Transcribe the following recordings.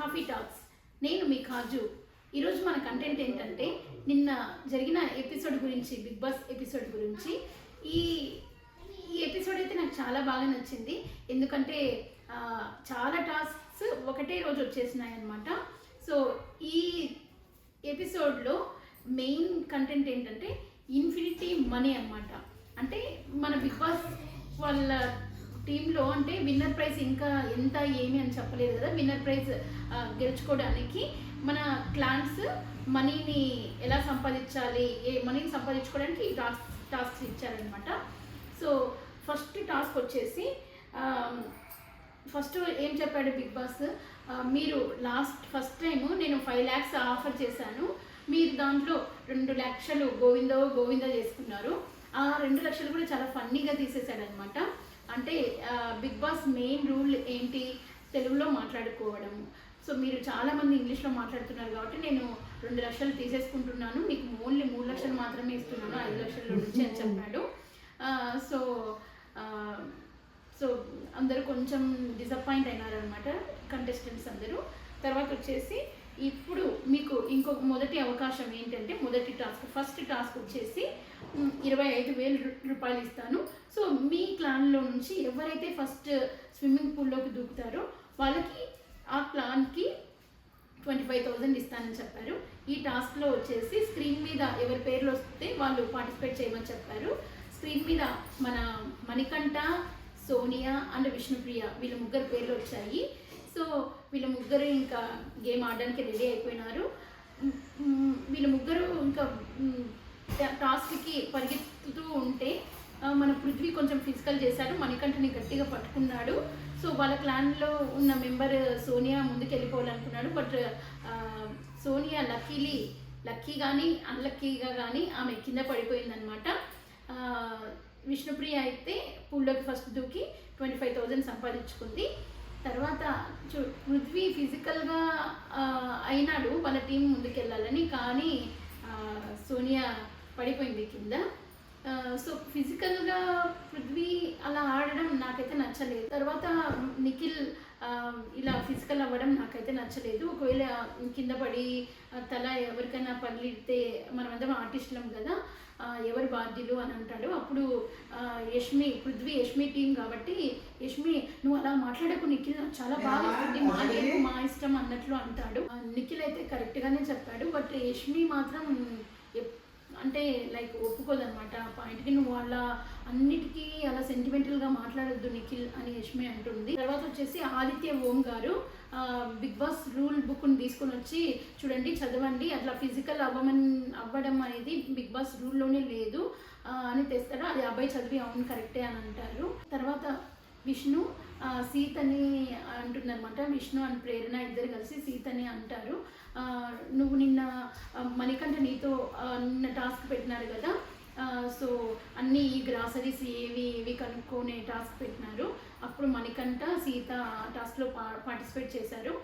Coffee talks. నేను మీ కాజు. ఈరోజు మన కంటెంట్ ఏంటంటే నిన్న జరిగిన ఎపిసోడ్ గురించి బిగ్ బాస్ ఎపిసోడ్ గురించి. ఈ ఈ ఎపిసోడ్ అయితే నాకు చాలా బాగా నచ్చింది. ఎందుకంటే చాలా టాస్క్స్ ఒకటే రోజు వచ్చేసినాయి అనమాట సో ఈ ఎపిసోడ్లో మెయిన్ కంటెంట్ ఏంటంటే ఇన్ఫినిటీ మనీ అన్నమాట. అంటే మన బిగ్ బాస్ వాళ్ళ టీంలో అంటే విన్నర్ ప్రైజ్ ఇంకా ఎంత ఏమి అని చెప్పలేదు కదా. విన్నర్ ప్రైజ్ గెలుచుకోవడానికి మన క్లాన్స్ మనీని ఎలా సంపాదించాలి ఏ మనీని సంపాదించుకోవడానికి ఈ టాస్క్ టాస్క్స్ ఇచ్చారనమాట సో ఫస్ట్ టాస్క్ వచ్చేసి ఫస్ట్ ఏం చెప్పాడు బిగ్ బాస్? మీరు లాస్ట్ ఫస్ట్ టైం నేను ఫైవ్ ల్యాక్స్ ఆఫర్ చేశాను. మీరు దాంట్లో రెండు లక్షలు గోవిందో గోవిందో చేసుకున్నారు. ఆ రెండు లక్షలు కూడా చాలా ఫన్నీగా తీసేశాడనమాట అంటే బిగ్ బాస్ మెయిన్ రూల్ ఏంటి? తెలుగులో మాట్లాడుకోవడం. సో మీరు చాలామంది ఇంగ్లీష్లో మాట్లాడుతున్నారు కాబట్టి నేను రెండు లక్షలు తీసేసుకుంటున్నాను. మీకు ఓన్లీ మూడు లక్షలు మాత్రమే ఇస్తున్నాను. ఐదు లక్షల నుంచి అని చెప్పాడు. సో సో అందరూ కొంచెం డిసప్పాయింట్ అయినారనమాట కంటెస్టెంట్స్ అందరూ. తర్వాత వచ్చేసి ఇప్పుడు మీకు ఇంకొక మొదటి అవకాశం ఏంటంటే మొదటి టాస్క్ ఫస్ట్ టాస్క్ వచ్చేసి ఇరవై ఐదు వేలు రూ- రూపాయలు ఇస్తాను. సో మీ క్లాన్లో నుంచి ఎవరైతే ఫస్ట్ స్విమ్మింగ్ పూల్లోకి దూకుతారో వాళ్ళకి ఆ క్లాన్కి ట్వంటీ ఫైవ్ థౌజండ్ ఇస్తానని చెప్పారు. ఈ టాస్క్లో వచ్చేసి స్క్రీన్ మీద ఎవరి పేర్లు వస్తే వాళ్ళు పార్టిసిపేట్ చేయమని చెప్పారు. స్క్రీన్ మీద మన మణికంఠ సోనియా అండ్ విష్ణుప్రియ వీళ్ళ ముగ్గురు పేర్లు వచ్చాయి. సో వీళ్ళ ముగ్గురు ఇంకా గేమ్ ఆడడానికి రెడీ అయిపోయినారు. వీళ్ళ ముగ్గురు ఇంకా టాస్క్కి పరిగెత్తుతూ ఉంటే మన పృథ్వీ కొంచెం ఫిజికల్ చేశాడు మణికంఠని గట్టిగా పట్టుకున్నాడు. సో వాళ్ళ క్లాన్లో ఉన్న మెంబర్ సోనియా ముందుకు వెళ్ళిపోవాలనుకున్నాడు. బట్ సోనియా లక్కీలీ లక్కీ కానీ అన్లక్కీగా కానీ ఆమె కింద పడిపోయిందనమాట విష్ణుప్రియ అయితే పూల్లోకి ఫస్ట్ దూకి ట్వంటీ ఫైవ్ థౌజండ్ సంపాదించుకుంది. తర్వాత చూ పృథ్వీ ఫిజికల్గా అయినాడు. వాళ్ళ టీం ముందుకెళ్ళాలని. కానీ సోనియా పడిపోయింది కింద. సో ఫిజికల్గా పృథ్వీ అలా ఆడడం నాకైతే నచ్చలేదు. తర్వాత నిఖిల్ ఇలా ఫిజికల్ అవ్వడం నాకైతే నచ్చలేదు. ఒకవేళ కింద పడి తల ఎవరికైనా పగిలితే మనమందరం ఆర్టిస్టులం కదా ఎవరు బాధ్యులు అని అంటాడు. అప్పుడు యష్మి పృథ్వీ యష్మి టీం కాబట్టి యష్మి నువ్వు అలా మాట్లాడకు నిఖిల్ నాకు చాలా బాగా వస్తుంది మా మా ఇష్టం అన్నట్లు అంటాడు. నిఖిల్ అయితే కరెక్ట్గానే చెప్పాడు. బట్ యష్మి మాత్రం అంటే లైక్ ఒప్పుకోదనమాట పాయింట్కి నువ్వు వాళ్ళ అన్నిటికీ అలా సెంటిమెంటల్గా మాట్లాడొద్దు నిఖిల్ అని యష్మి అంటుంది. తర్వాత వచ్చేసి ఆదిత్య ఓం గారు బిగ్ బాస్ రూల్ బుక్ని తీసుకొని వచ్చి చూడండి చదవండి అట్లా ఫిజికల్ అవ్వమని అవ్వడం అనేది బిగ్ బాస్ రూల్లోనే లేదు అని తెస్తాడు అది అబ్బాయి చదివి అవును కరెక్టే అని అంటారు. తర్వాత విష్ణు సీతని అంటుందన్నమాట విష్ణు అండ్ ప్రేరణ ఇద్దరు కలిసి సీతని అంటారు. నువ్వు నిన్న మణికంఠ నీతో నిన్న టాస్క్ పెట్టినారు కదా? సో అన్ని ఈ గ్రాసరీస్ ఏవి ఏవి కనుక్కునే టాస్క్ పెట్టినారు. అప్పుడు మణికంఠ సీత టాస్క్లో పా పార్టిసిపేట్ చేశారు.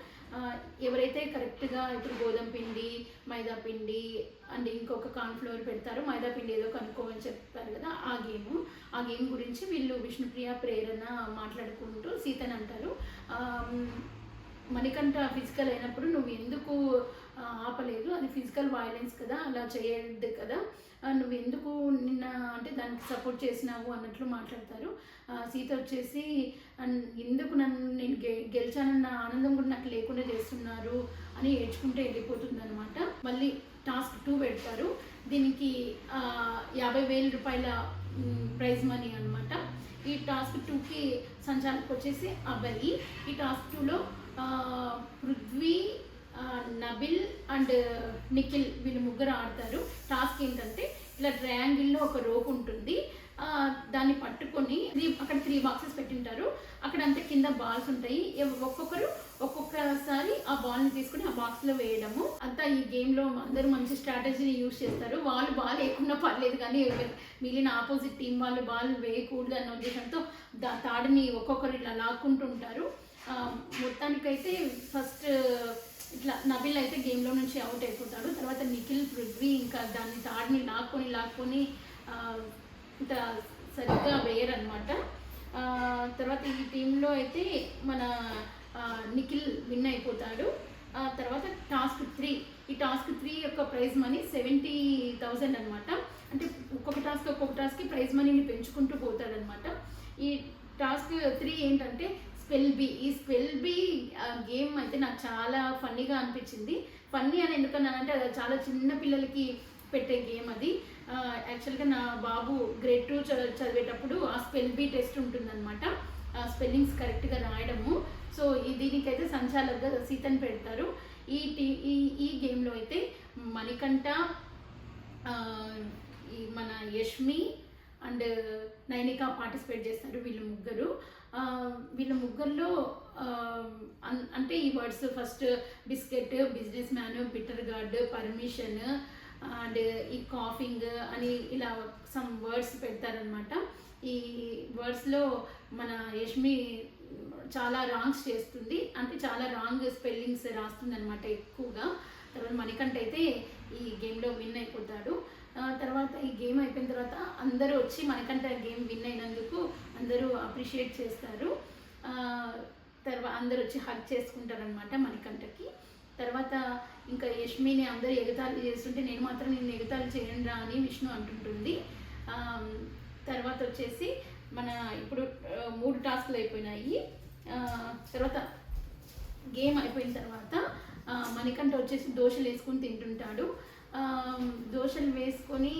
ఎవరైతే కరెక్ట్గా ఇప్పుడు గోధుమ పిండి మైదా పిండి అండ్ ఇంకొక కార్న్ఫ్లోర్ పెడతారో మైదా పిండి ఏదో కనుక్కోమని చెప్తారు కదా ఆ గేమ్. ఆ గేమ్ గురించి వీళ్ళు విష్ణుప్రియ ప్రేరణ మాట్లాడుకుంటూ సీతని అంటారు. మణికంఠ ఫిజికల్ అయినప్పుడు నువ్వు ఎందుకు ఆపలేదు? అది ఫిజికల్ వైలెన్స్ కదా అలా చేయద్దు కదా. నువ్వు ఎందుకు నిన్న అంటే దానికి సపోర్ట్ చేసినావు అన్నట్లు మాట్లాడతారు. సీత వచ్చేసి ఎందుకు నన్ను నేను గె గెలిచానన్న ఆనందం కూడా నాకు లేకుండా చేస్తున్నారు అని ఏడ్చుకుంటే వెళ్ళిపోతుంది అనమాట మళ్ళీ టాస్క్ టూ పెడతారు. దీనికి యాభై వేల రూపాయల ప్రైజ్ మనీ అనమాట ఈ టాస్క్ టూకి సంచాలకు వచ్చేసి అబ్బాయి. ఈ టాస్క్ టూలో పృథ్వీ నబిల్ అండ్ నిఖిల్ వీళ్ళు ముగ్గురు ఆడతారు. టాస్క్ ఏంటంటే ఇలా ట్రయాంగిల్లో ఒక రోప్ ఉంటుంది. దాన్ని పట్టుకొని త్రీ అక్కడ త్రీ బాక్సెస్ పెట్టింటారు. అక్కడ అంతా కింద బాల్స్ ఉంటాయి. ఒక్కొక్కరు ఒక్కొక్కసారి ఆ బాల్ని తీసుకుని ఆ బాక్స్లో వేయడము. అంతా ఈ గేమ్లో అందరూ మంచి స్ట్రాటజీని యూజ్ చేస్తారు. వాళ్ళు బాల్ వేయకుండా పర్లేదు కానీ మిగిలిన ఆపోజిట్ టీం వాళ్ళు బాల్ వేయకూడదు అన్న ఉద్దేశంతో దా తాడుని ఒక్కొక్కరు ఇట్లా లాక్కుంటుంటారు మొత్తానికైతే ఫస్ట్ ఇట్లా నబిల్ అయితే గేమ్లో నుంచి అవుట్ అయిపోతాడు. తర్వాత నిఖిల్ పృథ్వీ ఇంకా దాన్ని తాడిని లాక్కొని లాక్కొని ఇంత సరిగ్గా వేయరనమాట తర్వాత ఈ టీంలో అయితే మన నిఖిల్ విన్ అయిపోతాడు. తర్వాత టాస్క్ త్రీ ఈ టాస్క్ త్రీ యొక్క ప్రైజ్ మనీ సెవెంటీ థౌజండ్ అనమాట అంటే ఒక్కొక్క టాస్క్ ఒక్కొక్క టాస్క్కి ప్రైజ్ మనీని పెంచుకుంటూ పోతాడనమాట ఈ టాస్క్ త్రీ ఏంటంటే స్పెల్ బి ఈ స్పెల్ బి గేమ్ అయితే నాకు చాలా ఫన్నీగా అనిపించింది. ఫన్నీ అని ఎందుకన్నానంటే అది చాలా చిన్న పిల్లలకి పెట్టే గేమ్ అది. యాక్చువల్గా నా బాబు గ్రేడ్ టూ చదివేటప్పుడు ఆ స్పెల్ బి టెస్ట్ ఉంటుందన్నమాట. ఆ స్పెల్లింగ్స్ కరెక్ట్గా రాయడము. సో ఈ దీనికైతే సంచాలకుగా సీతని పెడతారు. ఈ టీ ఈ ఈ గేమ్లో అయితే మణికంఠ ఈ మన యష్మి అండ్ నైనిక పార్టిసిపేట్ చేస్తారు వీళ్ళు ముగ్గురు. వీళ్ళ ముగ్గురులో అన్- అంటే ఈ words first biscuit businessman bitter gourd permission and ఈ కాఫింగ్ అని ఇలా సమ్ వర్డ్స్ పెడతారనమాట ఈ వర్డ్స్లో మన యష్మి చాలా రాంగ్స్ చేస్తుంది. అంటే చాలా రాంగ్ స్పెల్లింగ్స్ రాస్తుంది అనమాట ఎక్కువగా. తర్వాత మణికంఠ అయితే ఈ గేమ్లో విన్ అయిపోతాడు. తర్వాత ఈ గేమ్ అయిపోయిన తర్వాత అందరూ వచ్చి మణికంఠ గేమ్ విన్ అయినందుకు అందరూ అప్రిషియేట్ చేస్తారు. తర్వాత అందరూ వచ్చి హక్ చేసుకుంటారనమాట మణికంఠకి తర్వాత ఇంకా యష్మిని అందరూ ఎగతాళి చేస్తుంటే నేను మాత్రం నేను ఎగతాళి చేయండి రా అని విష్ణు అంటుంటుంది. తర్వాత వచ్చేసి మన ఇప్పుడు మూడు టాస్క్లు అయిపోయినాయి. తర్వాత గేమ్ అయిపోయిన తర్వాత మణికంఠ వచ్చేసి దోశలు వేసుకొని తింటుంటాడు. దోశలు వేసుకొని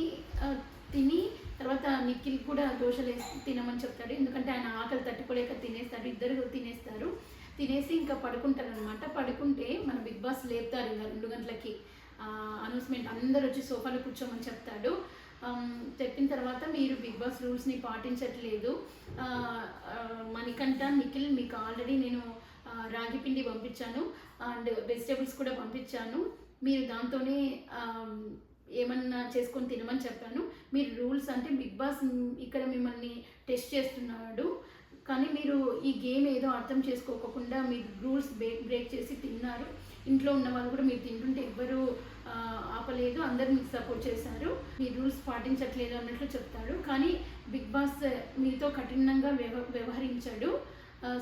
తిని తర్వాత నిఖిల్ కూడా దోశలు వేసి తినమని చెప్తాడు. ఎందుకంటే ఆయన ఆకలి తట్టుకోలేక తినేస్తాడు. ఇద్దరు తినేస్తారు. తినేసి ఇంకా పడుకుంటారు అనమాట పడుకుంటే మన బిగ్ బాస్ లేపుతారు ఇంకా రెండు గంటలకి. అనౌన్స్మెంట్ అందరు వచ్చి సోఫాలో కూర్చోమని చెప్తాడు. చెప్పిన తర్వాత మీరు బిగ్ బాస్ రూల్స్ని పాటించట్లేదు. మణికంఠ నిఖిల్ మీకు ఆల్రెడీ నేను రాగిపిండి రాగి పిండి పంపించాను. అండ్ వెజిటేబుల్స్ కూడా పంపించాను. మీరు దాంతోనే ఏమన్నా చేసుకొని తినమని చెప్పాను. మీరు రూల్స్ అంటే బిగ్ బాస్ ఇక్కడ మిమ్మల్ని టెస్ట్ చేస్తున్నాడు. కానీ మీరు ఈ గేమ్ ఏదో అర్థం చేసుకోకుండా మీరు రూల్స్ బ్రేక్ బ్రేక్ చేసి తిన్నారు. ఇంట్లో ఉన్న వాళ్ళు కూడా మీరు తింటుంటే ఎవ్వరు ఆపలేదు. అందరు మీకు సపోర్ట్ చేశారు. మీ రూల్స్ పాటించట్లేదు అన్నట్లు చెప్తాడు కానీ బిగ్ బాస్ మీతో కఠినంగా వ్యవ వ్యవహరించాడు.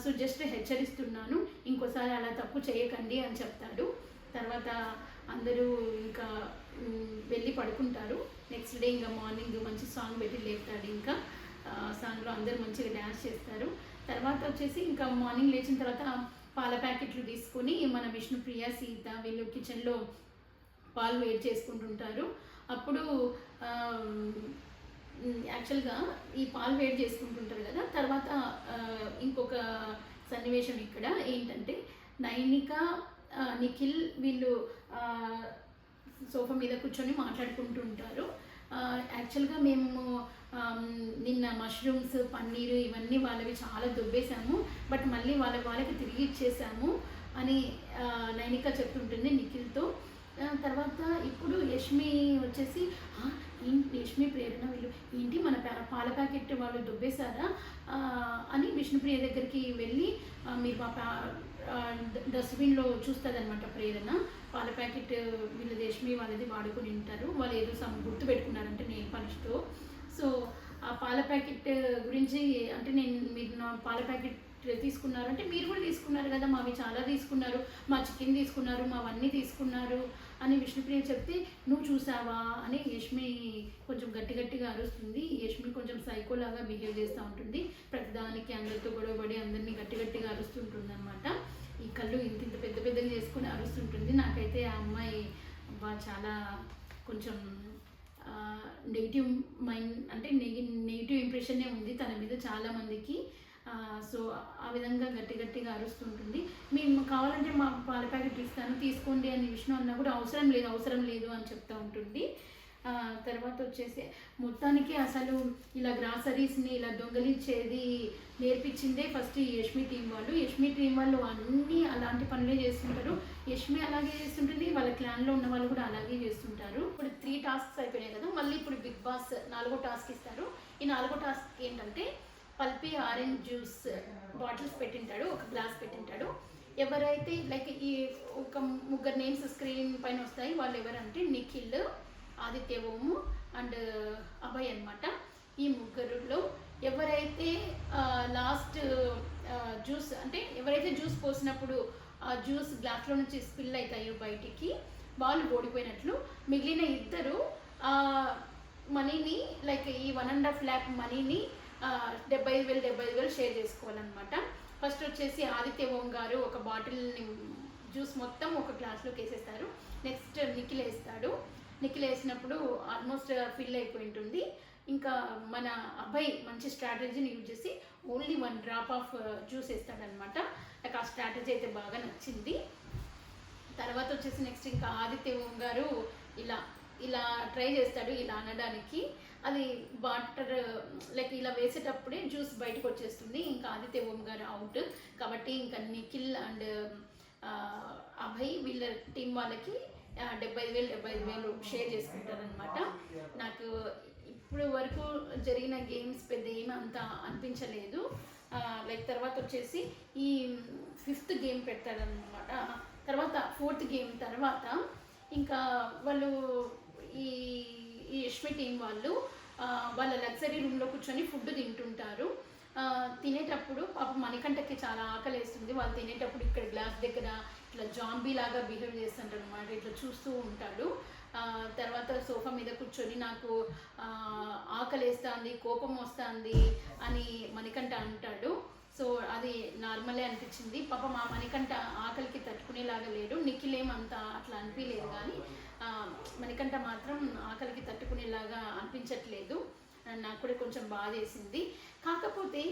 సో జస్ట్ హెచ్చరిస్తున్నాను. ఇంకోసారి అలా తప్పు చేయకండి అని చెప్తాడు. తర్వాత అందరూ ఇంకా వెళ్ళి పడుకుంటారు. నెక్స్ట్ డే ఇంకా మార్నింగ్ మంచి సాంగ్ పెట్టి లేపుతాడు ఇంకా. సాంగ్లో అందరూ మంచిగా డ్యాన్స్ చేస్తారు. తర్వాత వచ్చేసి ఇంకా మార్నింగ్ లేచిన తర్వాత పాల ప్యాకెట్లు తీసుకొని మన విష్ణుప్రియ సీత వీళ్ళు కిచెన్లో పాలు వేడి చేసుకుంటుంటారు. అప్పుడు యాక్చువల్గా ఈ పాలు వేడి చేసుకుంటుంటారు కదా. తర్వాత ఇంకొక సన్నివేశం ఇక్కడ ఏంటంటే నైనిక నిఖిల్ వీళ్ళు సోఫా మీద కూర్చొని మాట్లాడుకుంటూ ఉంటారు యాక్చువల్గా మేము నిన్న మష్రూమ్స్ పన్నీరు ఇవన్నీ వాళ్ళవి చాలా దుబ్బేశాము. బట్ మళ్ళీ వాళ్ళ వాళ్ళకి తిరిగి ఇచ్చేసాము అని నైనిక చెప్తుంటుంది నిఖిల్తో. తర్వాత ఇప్పుడు యష్మి వచ్చేసి యష్మి ప్రేరణ వీళ్ళు? ఏంటి మన పాల ప్యాకెట్ వాళ్ళు దుబ్బేశారా? అని విష్ణుప్రియ దగ్గరికి వెళ్ళి మీరు మా డస్ట్బిన్లో చూస్తుందన్నమాట ప్రేరణ. పాల ప్యాకెట్ వీళ్ళు దేశమి వాళ్ళది వాడుకొని ఉంటారు. వాళ్ళు ఏదో సమ్ గుర్తు పెట్టుకున్నారంటే నేను పనిష్తో సో ఆ పాల ప్యాకెట్ గురించి అంటే నేను మీరు నా పాల ప్యాకెట్ తీసుకున్నారు అంటే మీరు కూడా తీసుకున్నారు కదా మావి చాలా తీసుకున్నారు. మా చికెన్ తీసుకున్నారు మావన్నీ తీసుకున్నారు అని విష్ణుప్రియ చెప్తే నువ్వు చూసావా? అని యష్మి కొంచెం గట్టి గట్టిగా అరుస్తుంది. యష్మి కొంచెం సైకోలాగా బిహేవ్ చేస్తూ ఉంటుంది. ప్రతిదానికి అందరితో గొడవపడి అందరినీ గట్టి గట్టిగా అరుస్తుంటుంది అనమాట ఈ కళ్ళు ఇంత ఇంత పెద్ద పెద్దలు చేసుకుని అరుస్తుంటుంది. నాకైతే ఆ అమ్మాయి అబ్బా చాలా కొంచెం నెగిటివ్ మైండ్ అంటే నెగి నెగిటివ్ ఇంప్రెషనే ఉంది తన మీద చాలామందికి సో ఆ విధంగా గట్టి గట్టిగా అరుస్తుంటుంది. మేము కావాలంటే మా పాల ప్యాకెట్ ఇస్తాను తీసుకోండి అని విష్ణు అన్నా కూడా అవసరం లేదు అవసరం లేదు అని చెప్తూ ఉంటుంది. తర్వాత వచ్చేసి మొత్తానికి అసలు ఇలా గ్రాసరీస్ని ఇలా దొంగలించేది నేర్పించిందే ఫస్ట్ ఈ యష్మి టీం వాళ్ళు. యష్మి టీం వాళ్ళు అన్నీ అలాంటి పనులే చేస్తుంటారు. యష్మి అలాగే చేస్తుంటుంది. వాళ్ళ క్లాన్లో ఉన్న వాళ్ళు కూడా అలాగే చేస్తుంటారు. ఇప్పుడు త్రీ టాస్క్స్ అయిపోయినాయి కదా. మళ్ళీ ఇప్పుడు బిగ్ బాస్ నాలుగో టాస్క్ ఇస్తారు. ఈ నాలుగో టాస్క్ ఏంటంటే పల్పి ఆరెంజ్ జ్యూస్ బాటిల్స్ పెట్టింటాడు. ఒక గ్లాస్ పెట్టింటాడు. ఎవరైతే లైక్ ఈ ఒక ముగ్గురు నేమ్స్ స్క్రీన్ పైన వస్తాయి వాళ్ళు ఎవరంటే నిఖిల్ ఆదిత్య ఓము అండ్ అభయ్ అనమాట ఈ ముగ్గురులో ఎవరైతే లాస్ట్ జ్యూస్ అంటే ఎవరైతే జ్యూస్ పోసినప్పుడు ఆ జ్యూస్ గ్లాస్లో నుంచి స్పిల్ అవుతాయో బయటికి వాళ్ళు ఓడిపోయినట్లు. మిగిలిన ఇద్దరు ఆ మనీని లైక్ ఈ వన్ అండ్ హాఫ్ ల్యాక్ మనీని డెబ్బై ఐదు వేలు డెబ్బై ఐదు వేలు షేర్ చేసుకోవాలన్నమాట. ఫస్ట్ వచ్చేసి ఆదిత్య ఓం గారు ఒక బాటిల్ని జ్యూస్ మొత్తం ఒక గ్లాస్లోకి వేసేస్తారు. నెక్స్ట్ నిఖిల్ వేస్తాడు. నిఖిల్ వేసినప్పుడు ఆల్మోస్ట్ ఫిల్ అయిపోయి ఉంటుంది ఇంకా మన అబ్బాయి మంచి స్ట్రాటజీని యూజ్ చేసి only one drop of juice వేస్తాడనమాట నాకు ఆ స్ట్రాటజీ అయితే బాగా నచ్చింది. తర్వాత వచ్చేసి నెక్స్ట్ ఇంకా ఆదిత్య ఓం గారు ఇలా ఇలా ట్రై చేస్తాడు ఇలా అనడానికి. అది వాటర్ లైక్ ఇలా వేసేటప్పుడే జ్యూస్ బయటకు వచ్చేస్తుంది. ఇంకా ఆదిత్య ఓం గారు అవుట్ కాబట్టి ఇంకా నిఖిల్ అండ్ uh, అభయ్ వీళ్ళ టీం వాళ్ళకి డెబ్బై ఐదు వేలు డెబ్బై ఐదు వేలు షేర్ చేసుకుంటారనమాట నాకు ఇప్పుడు వరకు జరిగిన గేమ్స్ పెద్ద ఏమీ అంత అనిపించలేదు. లైక్ తర్వాత వచ్చేసి ఈ ఫిఫ్త్ గేమ్ పెడతారనమాట తర్వాత ఫోర్త్ గేమ్ తర్వాత ఇంకా వాళ్ళు ఈ ఈ యష్మి టీం వాళ్ళు వాళ్ళ లగ్జరీ రూమ్లో కూర్చొని ఫుడ్ తింటుంటారు. తినేటప్పుడు పాప మణికంఠకి చాలా ఆకలి వేస్తుంది వాళ్ళు తినేటప్పుడు ఇక్కడ గ్లాస్ దగ్గర ఇట్లా జాంబీ లాగా బిహేవ్ చేస్తుంటాడు అనమాట ఇట్లా చూస్తూ ఉంటాడు. తర్వాత సోఫా మీద కూర్చొని నాకు ఆకలేస్తుంది కోపం వస్తుంది అని మణికంఠ అంటాడు. సో అది నార్మలే అనిపించింది. పాప మా మణికంఠ ఆకలికి తట్టుకునేలాగా లేడు. నిఖిల్ ఏమంత అట్లా అనిపించలేదు కానీ మణికంఠ మాత్రం ఆకలికి తట్టుకునేలాగా అనిపించట్లేదు. నాకు కూడా కొంచెం బాధ వేసింది. కాకపోతే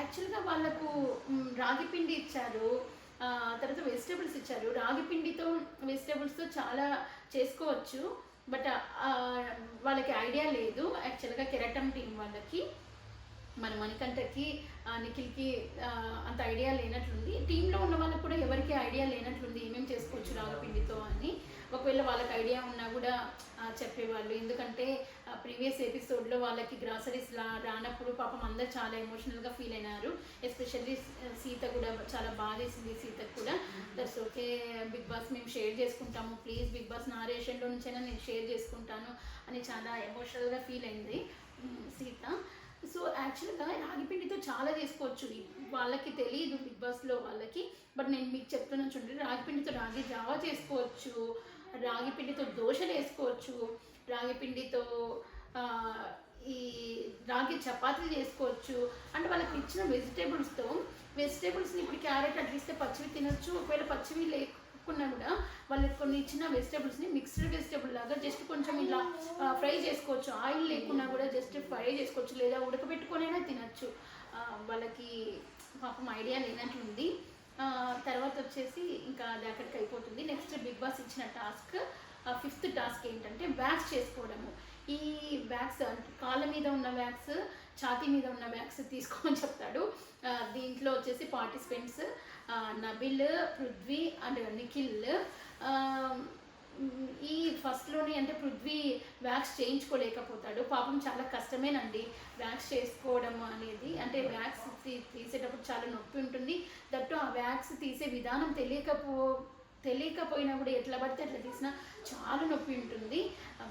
యాక్చువల్గా వాళ్ళకు రాగిపిండి రాగి పిండి ఇచ్చారు. తర్వాత వెజిటేబుల్స్ ఇచ్చారు. రాగి పిండితో వెజిటేబుల్స్తో చాలా చేసుకోవచ్చు. బట్ వాళ్ళకి ఐడియా లేదు. యాక్చువల్గా కెరటం టీం వాళ్ళకి మన మణికంఠకి నిఖిల్కి అంత ఐడియా లేనట్లుంది. టీంలో ఉన్న వాళ్ళకి కూడా ఎవరికి ఐడియా లేనట్లుంది. ఏమేమి చేసుకోవచ్చు రాగపిండితో అని. ఒకవేళ వాళ్ళకి ఐడియా ఉన్నా కూడా చెప్పేవాళ్ళు. ఎందుకంటే ప్రీవియస్ ఎపిసోడ్లో వాళ్ళకి గ్రాసరీస్ రా రానప్పుడు పాపం అందరు చాలా ఎమోషనల్గా ఫీల్ అయినారు. ఎస్పెషల్లీ సీత కూడా చాలా బాధేసింది సీతకు కూడా. దట్స్ ఓకే బిగ్ బాస్ మేము షేర్ చేసుకుంటాము. ప్లీజ్ బిగ్ బాస్ నా రేషన్లో నుంచైనా నేను షేర్ చేసుకుంటాను అని చాలా ఎమోషనల్గా ఫీల్ అయింది సీత. సో యాక్చువల్గా రాగిపిండితో చాలా చేసుకోవచ్చు. వాళ్ళకి తెలియదు బిగ్ బాస్లో వాళ్ళకి. బట్ నేను మీకు చెప్తున్నాను చూడండి రాగిపిండితో రాగి జావా చేసుకోవచ్చు. రాగిపిండితో దోశలు వేసుకోవచ్చు రాగిపిండితో ఈ రాగి చపాతీలు చేసుకోవచ్చు. అంటే వాళ్ళకి ఇచ్చిన వెజిటేబుల్స్తో వెజిటేబుల్స్ని ఇప్పుడు క్యారెట్ అట్లా ఇస్తే పచ్చివి తినొచ్చు. ఒకవేళ పచ్చివి లేకున్నా కూడా వాళ్ళకి కొన్ని ఇచ్చిన వెజిటేబుల్స్ని మిక్స్డ్ వెజిటేబుల్ లాగా జస్ట్ కొంచెం ఇలా ఫ్రై చేసుకోవచ్చు. ఆయిల్ లేకున్నా కూడా జస్ట్ ఫ్రై చేసుకోవచ్చు. లేదా ఉడకబెట్టుకొనైనా తినచ్చు. వాళ్ళకి పాపం ఐడియా లేనట్లుంది. ఉంది తర్వాత వచ్చేసి ఇంకా అది అక్కడికి అయిపోతుంది. నెక్స్ట్ బిగ్ బాస్ ఇచ్చిన టాస్క్ ఫిఫ్త్ టాస్క్ ఏంటంటే బ్యాగ్స్ చేసుకోవడము. ఈ బ్యాగ్స్ కాళ్ళ మీద ఉన్న బ్యాగ్స్ ఛాతీ మీద ఉన్న బ్యాగ్స్ తీసుకోమని చెప్తాడు. దీంట్లో వచ్చేసి పార్టిసిపెంట్స్ నబిల్ పృథ్వీ అండ్ నిఖిల్ ఈ ఫస్ట్లోనే అంటే పృథ్వీ వ్యాక్స్ చేయించుకోలేకపోతాడు. పాపం చాలా కష్టమేనండి వ్యాక్స్ చేసుకోవడం అనేది. అంటే వ్యాక్స్ తీ- తీసేటప్పుడు చాలా నొప్పి ఉంటుంది. దట్టు ఆ వ్యాక్స్ తీసే విధానం తెలియకపో తెలియకపోయినా కూడా ఎట్లా పడితే అట్లా తీసినా చాలా నొప్పి ఉంటుంది.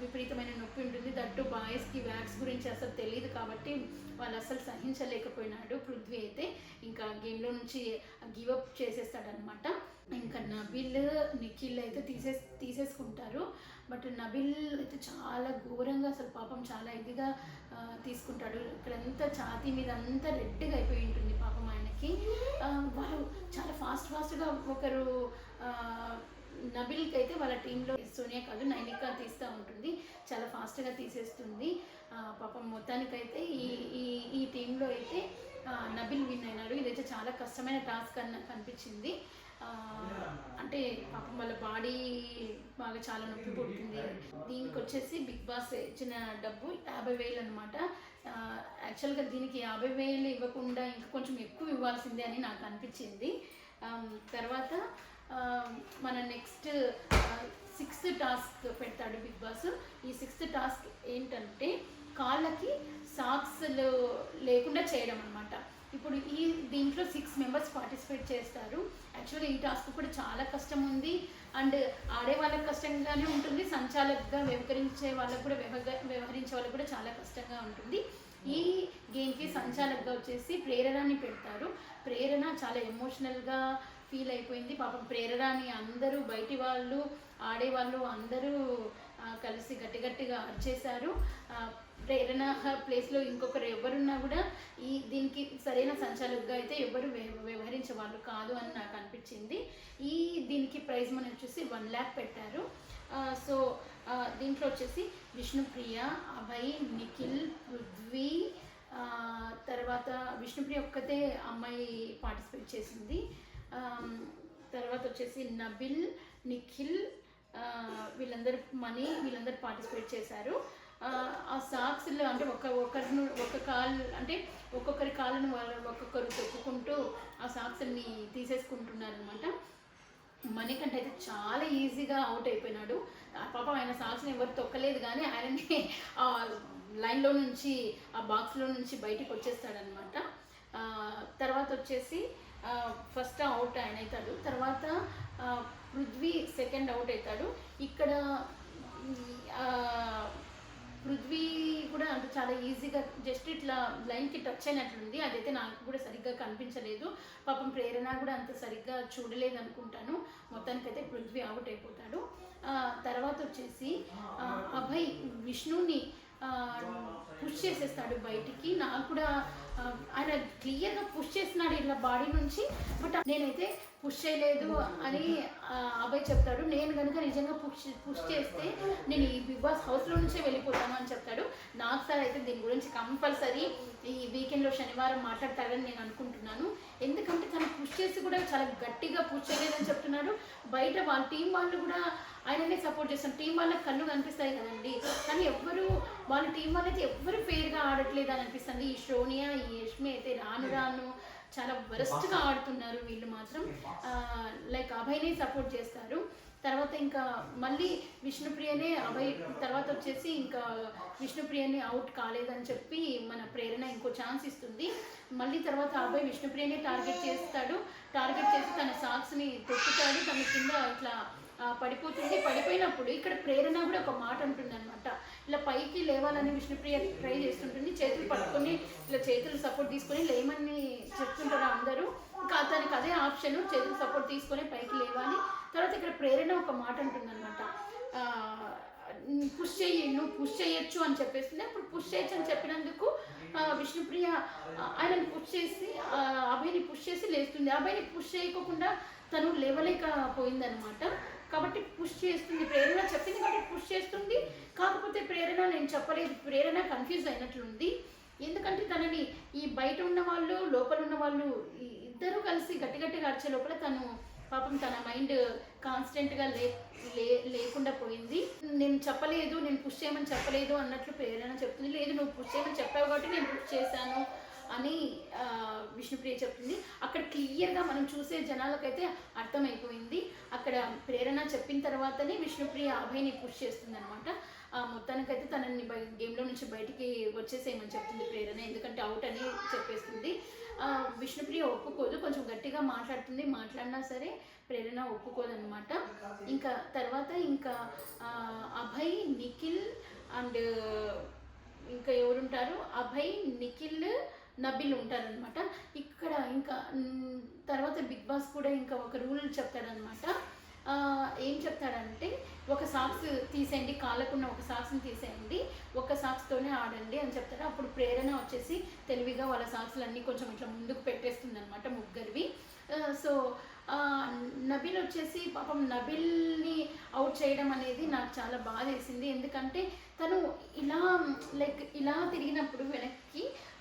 విపరీతమైన నొప్పి ఉంటుంది. దట్టు బాయ్స్కి వ్యాక్స్ గురించి అసలు తెలియదు కాబట్టి వాళ్ళు అసలు సహించలేకపోయినాడు పృథ్వీ అయితే. ఇంకా గేమ్లో నుంచి గివప్ చేసేస్తాడనమాట ఇంకా నబిల్ నిఖిల్ అయితే తీసే తీసేసుకుంటారు. బట్ నబిల్ అయితే చాలా ఘోరంగా అసలు పాపం చాలా ఇదిగా తీసుకుంటాడు. ఇక్కడంతా ఛాతీ మీద అంతా రెడ్గా అయిపోయి ఉంటుంది పాపం ఆయనకి. వాళ్ళు చాలా ఫాస్ట్ ఫాస్ట్గా ఒకరు నబిల్కి అయితే వాళ్ళ టీంలో సోనియా కాదు నైనిక తీస్తూ ఉంటుంది. చాలా ఫాస్ట్గా తీసేస్తుంది. పాపం మొత్తానికైతే ఈ ఈ ఈ టీంలో అయితే నబిల్ విన్ అయినాడు. ఇదైతే చాలా కష్టమైన టాస్క్ అని కనిపించింది. అంటే పాపం వాళ్ళ బాడీ బాగా చాలా నొప్పి పుడుతుంది. దీనికి వచ్చేసి బిగ్ బాస్ ఇచ్చిన డబ్బు యాభై వేలు అనమాట యాక్చువల్గా దీనికి యాభై వేలు ఇవ్వకుండా ఇంకా కొంచెం ఎక్కువ ఇవ్వాల్సిందే అని నాకు అనిపించింది. తర్వాత మన నెక్స్ట్ సిక్స్త్ టాస్క్ పెడతాడు బిగ్ బాస్. ఈ సిక్స్త్ టాస్క్ ఏంటంటే కాళ్ళకి సాక్స్లు లేకుండా చేయడం అనమాట ఇప్పుడు ఈ దీంట్లో సిక్స్ మెంబర్స్ పార్టిసిపేట్ చేస్తారు. యాక్చువల్లీ ఈ టాస్క్ కూడా చాలా కష్టం ఉంది. అండ్ ఆడే వాళ్ళకి కష్టంగానే ఉంటుంది. సంచాలకుగా వ్యవహరించే వాళ్ళకు కూడా వ్యవహ వ్యవహరించే వాళ్ళకు కూడా చాలా కష్టంగా ఉంటుంది. ఈ గేమ్కి సంచాలకుగా వచ్చేసి ప్రేరణని పెడతారు. ప్రేరణ చాలా ఎమోషనల్గా ఫీల్ అయిపోయింది. పాపం ప్రేరణని అందరూ బయటి వాళ్ళు ఆడేవాళ్ళు అందరూ కలిసి గట్టి గట్టిగా అరిచేశారు. ప్రేరణ ప్లేస్లో ఇంకొకరు ఎవరున్నా కూడా ఈ దీనికి సరైన సంచాలకుగా అయితే ఎవరు వ్య- వ్యవహరించే వాళ్ళు కాదు అని నాకు అనిపించింది. ఈ దీనికి ప్రైజ్ మనం వచ్చేసి వన్ ల్యాక్ పెట్టారు. సో దీంట్లో వచ్చేసి విష్ణుప్రియ అభయ్ నిఖిల్ పృథ్వీ తర్వాత విష్ణుప్రియ ఒక్కతే అమ్మాయి పార్టిసిపేట్ చేసింది. తర్వాత వచ్చేసి నబిల్ నిఖిల్ వీళ్ళందరూ మనీ వీళ్ళందరూ పార్టిసిపేట్ చేశారు. ఆ, సాక్స్లో అంటే ఒక ఒకరిని ఒక కాల్ అంటే ఒక్కొక్కరి కాళ్ళను వాళ్ళు ఒక్కొక్కరు తొక్కుకుంటూ ఆ సాక్స్ని తీసేసుకుంటున్నారు అనమాట మణికంఠ అయితే చాలా ఈజీగా అవుట్ అయిపోయినాడు. పాపం ఆయన సాక్స్ని ఎవరు తొక్కలేదు కానీ ఆయనని ఆ లైన్లో నుంచి ఆ బాక్స్లో నుంచి బయటికి వచ్చేస్తాడనమాట తర్వాత వచ్చేసి ఫస్ట్ అవుట్ ఆయన అవుతాడు. తర్వాత పృథ్వీ సెకండ్ అవుట్ అవుతాడు. ఇక్కడ పృథ్వీ కూడా అంటే చాలా ఈజీగా జస్ట్ ఇట్లా లైన్కి టచ్ అయినట్లుంది. అదైతే నాకు కూడా సరిగ్గా కనిపించలేదు. పాపం ప్రేరణ కూడా అంత సరిగ్గా చూడలేదు అనుకుంటాను. మొత్తానికైతే పృథ్వీ అవుట్ అయిపోతాడు. తర్వాత వచ్చేసి అభయ్ విష్ణుని పుష్ చేసేస్తాడు బయటికి. నాకు కూడా ఆయన క్లియర్గా పుష్ చేస్తున్నాడు ఇలా బాడీ నుంచి. బట్ నేనైతే పుష్ చేయలేదు అని అబ్బాయి చెప్తాడు. నేను కనుక నిజంగా పుష్ పుష్ చేస్తే నేను ఈ బిగ్ బాస్ హౌస్లో నుంచే వెళ్ళిపోతాను అని చెప్తాడు. నాకు సార్ అయితే దీని గురించి కంపల్సరీ ఈ వీకెండ్లో శనివారం మాట్లాడతాడని నేను అనుకుంటున్నాను. ఎందుకంటే తను పుష్ చేసి కూడా చాలా గట్టిగా పుష్ చేయలేదని చెప్తున్నాడు. బయట వాళ్ళ టీం వాళ్ళు కూడా ఆయననే సపోర్ట్ చేస్తాం. టీం వాళ్ళకి కళ్ళు కనిపిస్తాయి కదండి. కానీ ఎవ్వరు వాళ్ళ టీం వాళ్ళైతే ఎవ్వరు ఫెయిర్గా ఆడట్లేదు అని అనిపిస్తుంది. ఈ శ్రోనియా ఈ యష్మి అయితే రాను రాను చాలా వరస్ట్గా ఆడుతున్నారు వీళ్ళు మాత్రం. లైక్ అభయ్ని సపోర్ట్ చేస్తారు. తర్వాత ఇంకా మళ్ళీ విష్ణుప్రియనే అభయ్ తర్వాత వచ్చేసి ఇంకా విష్ణుప్రియని అవుట్ కాలేదని చెప్పి మన ప్రేరణ ఇంకో ఛాన్స్ ఇస్తుంది. మళ్ళీ తర్వాత అభయ్ విష్ణుప్రియనే టార్గెట్ చేస్తాడు. టార్గెట్ చేసి తన సాక్స్ని తొక్కుతాడు. తన కింద ఇట్లా పడిపోతుంది. పడిపోయినప్పుడు ఇక్కడ ప్రేరణ కూడా ఒక మాట ఉంటుంది అనమాట ఇలా పైకి లేవాలని విష్ణుప్రియ ట్రై చేస్తుంటుంది. చేతులు పట్టుకొని ఇలా చేతులు సపోర్ట్ తీసుకొని లేమని చెప్తుంటారు అందరూ. ఇంకా అతనికి అదే ఆప్షన్ చేతులు సపోర్ట్ తీసుకొని పైకి లేవాలి. తర్వాత ఇక్కడ ప్రేరణ ఒక మాట ఉంటుంది అనమాట పుష్ చెయ్యి నువ్వు పుష్ చేయొచ్చు అని చెప్పేసింది అప్పుడు పుష్ చేయొచ్చు అని చెప్పినందుకు విష్ణుప్రియ ఆ, ఆయనని పుష్ చేసి ఆ, అభయ్ని పుష్ చేసి లేస్తుంది. అభయ్ని పుష్ చేయకోకుండా తను లేవలేకపోయిందనమాట కాబట్టి పుష్ చేస్తుంది ప్రేరణ చెప్పింది కాబట్టి పుష్ చేస్తుంది. కాకపోతే ప్రేరణ నేను చెప్పలేదు ప్రేరణ కన్ఫ్యూజ్ అయినట్లుంది. ఎందుకంటే తనని ఈ బయట ఉన్న వాళ్ళు లోపల ఉన్న వాళ్ళు ఇద్దరూ ఇద్దరు కలిసి గట్టి గట్టిగా అరిచే లోపల తను పాపం తన మైండ్ కాన్స్టెంట్గా లే లే లేకుండా పోయింది. నేను చెప్పలేదు నేను పుష్ చేయమని చెప్పలేదు అన్నట్లు ప్రేరణ చెప్తుంది. లేదు నువ్వు పుష్ చేయమని చెప్పావు కాబట్టి నేను పుష్ చేశాను. అని విష్ణుప్రియ చెప్తుంది అక్కడ క్లియర్గా మనం చూసే జనాలకైతే అర్థమైపోయింది. అక్కడ ప్రేరణ చెప్పిన తర్వాతనే విష్ణుప్రియ అభయ్ని పుష్ చేస్తుంది అనమాట మొత్తానికైతే తనని గేమ్లో నుంచి బయటికి వచ్చేసేయమని చెప్తుంది ప్రేరణ. ఎందుకంటే అవుట్ అని చెప్పేస్తుంది. విష్ణుప్రియ ఒప్పుకోదు. కొంచెం గట్టిగా మాట్లాడుతుంది. మాట్లాడినా సరే ప్రేరణ ఒప్పుకోదనమాట ఇంకా తర్వాత ఇంకా అభయ్ నిఖిల్ అండ్ ఇంకా ఎవరుంటారు? అభయ్ నిఖిల్ నబిల్ ఉంటారనమాట ఇక్కడ ఇంకా తర్వాత బిగ్ బాస్ కూడా ఇంకా ఒక రూల్ చెప్తాడనమాట ఏం చెప్తాడంటే ఒక సాక్స్ తీసేయండి కాళ్ళకున్న ఒక సాక్స్ని తీసేయండి ఒక సాక్స్తోనే ఆడండి అని చెప్తాడు అప్పుడు ప్రేరణ వచ్చేసి తెలివిగా వాళ్ళ సాక్స్లన్నీ కొంచెం ఇట్లా ముందుకు పెట్టేస్తుంది అనమాట ముగ్గురివి సో నబిల్ వచ్చేసి పాపం నబిల్ని అవుట్ చేయడం అనేది నాకు చాలా బాధ వేసింది ఎందుకంటే తను ఇలా లైక్ ఇలా తిరిగినప్పుడు వెనక్కి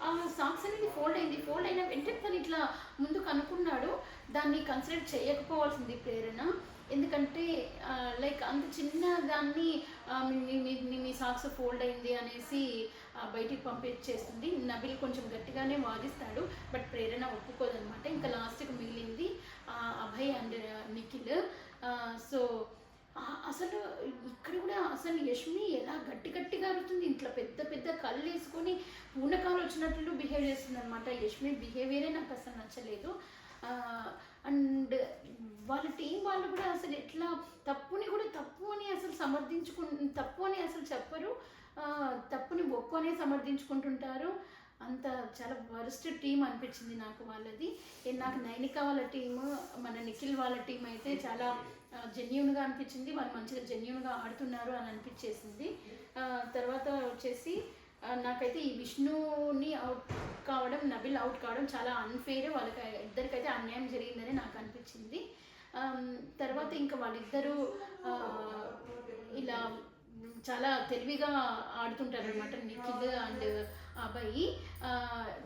ఆ సాంగ్స్ అనేది ఫోల్డ్ అయింది. ఫోల్డ్ అయిన వెంటనే తను ఇట్లా ముందుకు అనుకున్నాడు దాన్ని కన్సిడర్ చేయకపోవాల్సింది ప్రేరణ. ఎందుకంటే లైక్ అంత చిన్న దాన్ని మీ- మీ- సాక్స్ ఫోల్డ్ అయింది అనేసి ఆ, బయటికి పంపించేస్తుంది. నబిల్ కొంచెం గట్టిగానే వాదిస్తాడు బట్ ప్రేరణ ఒప్పుకోదనమాట ఇంకా లాస్ట్కి మిగిలింది అభయ్ అండ్ నిఖిల్. సో అసలు ఇక్కడ కూడా అసలు యష్మి ఎలా గట్టి గట్టిగా అరుతుంది? ఇంట్లో పెద్ద పెద్ద కళ్ళు వేసుకొని పూనకాలు వచ్చినట్లు బిహేవ్ చేస్తుంది అనమాట యష్మి బిహేవియరే నాకు అసలు నచ్చలేదు. అండ్ వాళ్ళ టీం వాళ్ళు కూడా అసలు ఎట్లా తప్పుని కూడా తప్పు అని అసలు సమర్థించుకు తప్పు అని అసలు చెప్పరు. తప్పుని ఒప్పు అనే సమర్థించుకుంటుంటారు. అంత చాలా వరస్ట్ టీం అనిపించింది నాకు వాళ్ళది. నాకు నైనిక వాళ్ళ టీము మన నిఖిల్ వాళ్ళ టీం అయితే చాలా జెన్యున్గా అనిపించింది. వాళ్ళు మంచిగా జెన్యున్గా ఆడుతున్నారు అని అనిపించేసింది. తర్వాత వచ్చేసి నాకైతే ఈ విష్ణుని అవుట్ కావడం నబిల్ అవుట్ కావడం చాలా అన్ఫేర్ వాళ్ళకి ఇద్దరికైతే అన్యాయం జరిగిందని నాకు అనిపించింది. తర్వాత ఇంకా వాళ్ళిద్దరూ ఇలా చాలా తెలివిగా ఆడుతుంటారు అనమాట నిఖిల్ అండ్ అబ్బాయి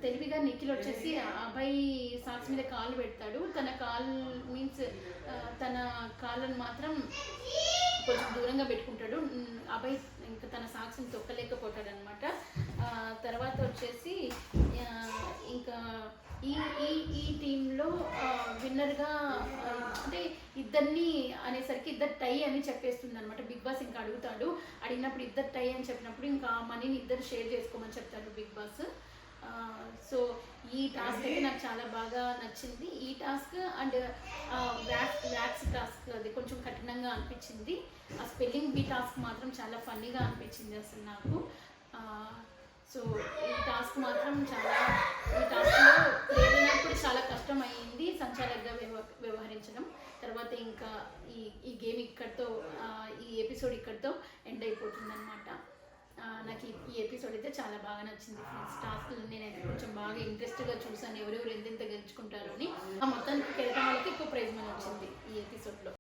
తెలివిగా నిఖిల్ వచ్చేసి అబ్బాయి సాక్స్ మీద కాలు పెడతాడు. తన కాల్ మీన్స్ తన కాళ్ళను మాత్రం కొంచెం దూరంగా పెట్టుకుంటాడు. అబ్బాయి ఇంకా తన సాక్స్ని తొక్కలేకపోతాడు అనమాట తర్వాత వచ్చేసి ఇంకా ఈ ఈ ఈ టీంలో విన్నర్గా అంటే ఇద్దరిని అనేసరికి ఇద్దరు టై అని చెప్పేస్తుంది అనమాట బిగ్ బాస్ ఇంకా అడుగుతాడు. అడిగినప్పుడు ఇద్దరు టై అని చెప్పినప్పుడు ఇంకా ఆ మనీని ఇద్దరు షేర్ చేసుకోమని చెప్తాడు బిగ్ బాస్. సో ఈ టాస్క్ అయితే నాకు చాలా బాగా నచ్చింది. ఈ task and wax wax task అది కొంచెం కఠినంగా అనిపించింది. ఆ స్పెల్లింగ్ బీ టాస్క్ మాత్రం చాలా ఫన్నీగా అనిపించింది అసలు నాకు. సో ఈ టాస్క్ మాత్రం చాలా ఈ టాస్క్లో లేనప్పుడు చాలా కష్టం అయ్యింది సంచారంగా వ్యవహ వ్యవహరించడం. తర్వాత ఇంకా ఈ ఈ గేమ్ ఇక్కడితో ఈ ఎపిసోడ్ ఇక్కడితో ఎండ్ అయిపోతుంది అనమాట నాకు ఈ- ఎపిసోడ్ అయితే చాలా బాగా నచ్చింది ఫ్రెండ్స్. టాస్క్ నేనైతే కొంచెం బాగా ఇంట్రెస్ట్గా చూసాను ఎవరెవరు ఎంతెంత గెలుచుకుంటారు అని. ఆ మొత్తానికి కెరటం వాళ్ళకి ఎక్కువ ప్రైజ్ మనీ వచ్చింది ఈ ఎపిసోడ్లో